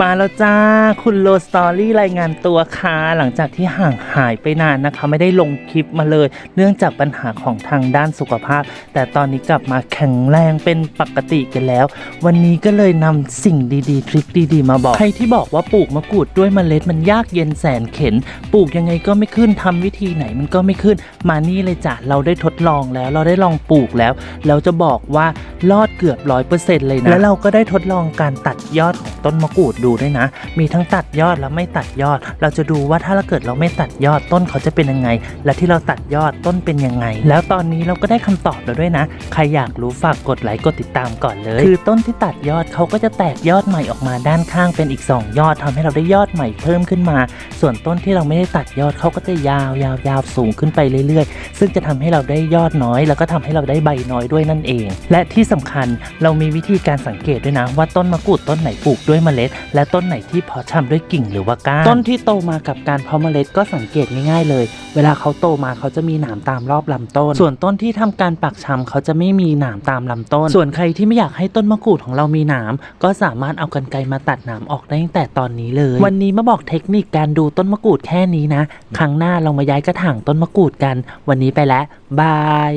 มาแล้วจ้า คุณโลสตอรี่รายงานตัวค่ะหลังจากที่ห่างหายไปนานนะคะ ไม่ได้ลงคลิปมาเลย เนื่องจากปัญหาของทางด้านสุขภาพ แต่ตอนนี้กลับมาแข็งแรงเป็นปกติกันแล้ว วันนี้ก็เลยนำสิ่งดีๆ ทริคดีๆ มาบอก ใครที่บอกว่าปลูกมะกรูดด้วยเมล็ดมันยากเย็นแสนเข็น ปลูกยังไงก็ไม่ขึ้นทำวิธีไหนมันก็ไม่ขึ้น มานี่เลยจ้ะเราได้ทดลองแล้วเราได้ลองปลูกแล้ว เราจะบอกว่า รอดเกือบร้อยเปอร์เซ็นต์เลยนะ แล้วเราก็ได้ทดลองการตัดยอดของต้นมะกรูดดูด้วยนะ มีทั้งตัดยอดและไม่ตัดยอด เราจะดูว่าถ้าเราเกิดเราไม่ตัดยอดต้นเขาจะเป็นยังไง และที่เราตัดยอดต้นเป็นยังไง แล้วตอนนี้เราก็ได้คำตอบแล้วด้วยนะ ใครอยากรู้ฝากกดไลค์กดติดตามก่อนเลย คือต้นที่ตัดยอดเขาก็จะแตกยอดใหม่ออกมาด้านข้างเป็นอีก 2 ยอดทำให้เราได้ยอดใหม่เพิ่มขึ้นมา ส่วนต้นที่เราไม่ได้ตัดยอดเขาก็จะยาวยาวยาวสูงขึ้นไปเรื่อยๆ ซึ่งจะทำให้เราได้ยอดน้อย แล้วก็ทำให้เราได้ใบน้อยด้วยนั่นเอง และที่สำคัญเรามีวิธีการสังเกตด้วยนะ ว่าต้นมะกรูดต้นไหนปลูกด้วยเมล็ด และต้นไหนที่เพาะชำด้วยกิ่งหรือว่าก้านต้นที่โตมากับการเพาะเมล็ดก็สังเกตง่ายๆเลย เวลาเขาโตมาเขาจะมีหนามตามรอบลำต้น ส่วนต้นที่ทำการปักชำเขาจะไม่มีหนามตามลำต้น ส่วนใครที่ไม่อยากให้ต้นมะกรูดของเรามีหนามก็สามารถเอากรรไกรมาตัดหนามออกได้ตั้งแต่ตอนนี้เลย วันนี้มาบอกเทคนิคการดูต้นมะกรูดแค่นี้นะ ครั้งหน้าเรามาย้ายกระถางต้นมะกรูดกัน วันนี้ไปแล้วบาย